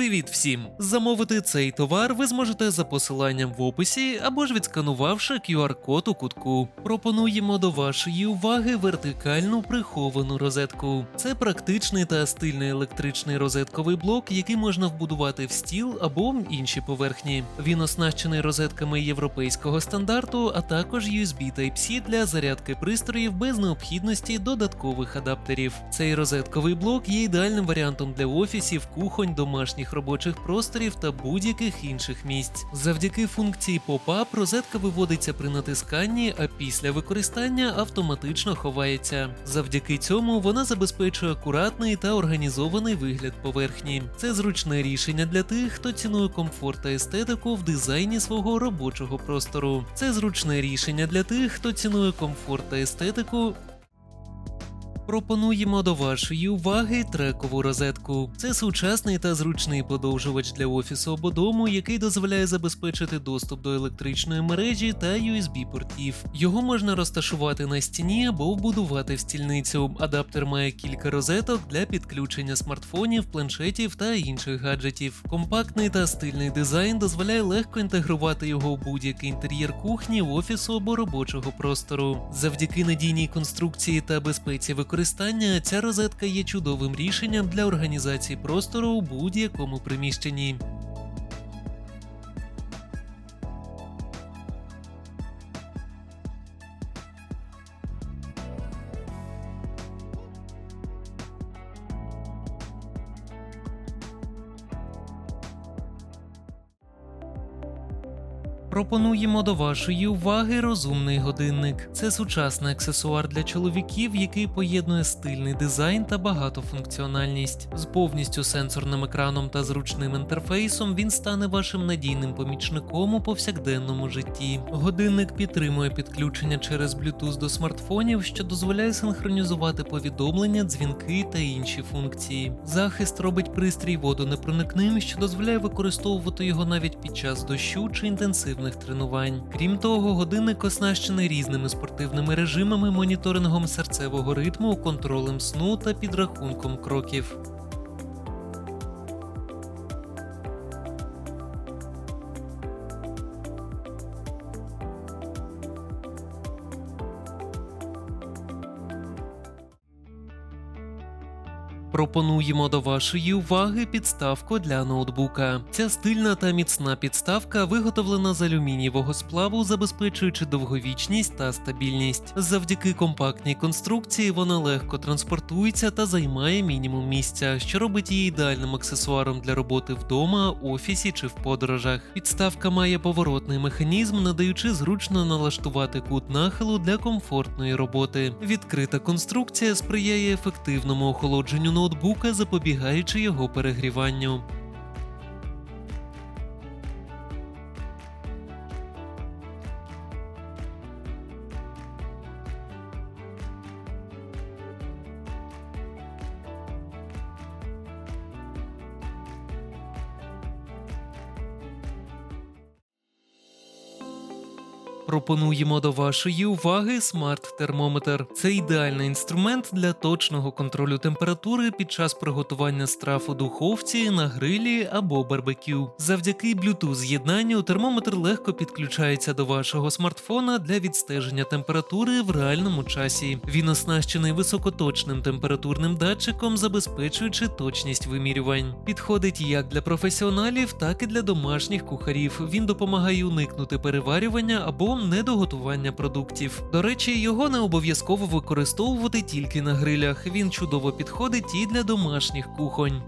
Привіт всім! Замовити цей товар ви зможете за посиланням в описі або ж відсканувавши QR-код у кутку. Пропонуємо до вашої уваги вертикальну приховану розетку. Це практичний та стильний електричний розетковий блок, який можна вбудувати в стіл або інші поверхні. Він оснащений розетками європейського стандарту, а також USB Type-C для зарядки пристроїв без необхідності додаткових адаптерів. Цей розетковий блок є ідеальним варіантом для офісів, кухонь, домашніх робочих просторів та будь-яких інших місць. Завдяки функції Pop-up розетка виводиться при натисканні, а після використання автоматично ховається. Завдяки цьому вона забезпечує акуратний та організований вигляд поверхні. Це зручне рішення для тих, хто цінує комфорт та естетику в дизайні свого робочого простору. Це зручне рішення для тих, хто цінує комфорт та естетику Пропонуємо до вашої уваги трекову розетку. Це сучасний та зручний подовжувач для офісу або дому, який дозволяє забезпечити доступ до електричної мережі та USB-портів. Його можна розташувати на стіні або вбудувати в стільницю. Адаптер має кілька розеток для підключення смартфонів, планшетів та інших гаджетів. Компактний та стильний дизайн дозволяє легко інтегрувати його в будь-який інтер'єр кухні, офісу або робочого простору. Завдяки надійній конструкції та безпеці використання використання ця розетка є чудовим рішенням для організації простору у будь-якому приміщенні. Пропонуємо до вашої уваги розумний годинник. Це сучасний аксесуар для чоловіків, який поєднує стильний дизайн та багатофункціональність. З повністю сенсорним екраном та зручним інтерфейсом він стане вашим надійним помічником у повсякденному житті. Годинник підтримує підключення через Bluetooth до смартфонів, що дозволяє синхронізувати повідомлення, дзвінки та інші функції. Захист робить пристрій водонепроникним, що дозволяє використовувати його навіть під час дощу чи інтенсивних тренувань. Крім того, годинник оснащений різними спортивними режимами, моніторингом серцевого ритму, контролем сну та підрахунком кроків. Пропонуємо до вашої уваги підставку для ноутбука. Ця стильна та міцна підставка виготовлена з алюмінієвого сплаву, забезпечуючи довговічність та стабільність. Завдяки компактній конструкції вона легко транспортується та займає мінімум місця, що робить її ідеальним аксесуаром для роботи вдома, офісі чи в подорожах. Підставка має поворотний механізм, надаючи зручно налаштувати кут нахилу для комфортної роботи. Відкрита конструкція сприяє ефективному охолодженню ноутбука, запобігаючи його перегріванню. Пропонуємо до вашої уваги смарт-термометр. Це ідеальний інструмент для точного контролю температури під час приготування страв у духовці, на грилі або барбекю. Завдяки Bluetooth з'єднанню термометр легко підключається до вашого смартфона для відстеження температури в реальному часі. Він оснащений високоточним температурним датчиком, забезпечуючи точність вимірювань. Підходить як для професіоналів, так і для домашніх кухарів. Він допомагає уникнути переварювання або недоготування продуктів. До речі, його не обов'язково використовувати тільки на грилях. Він чудово підходить і для домашніх кухонь.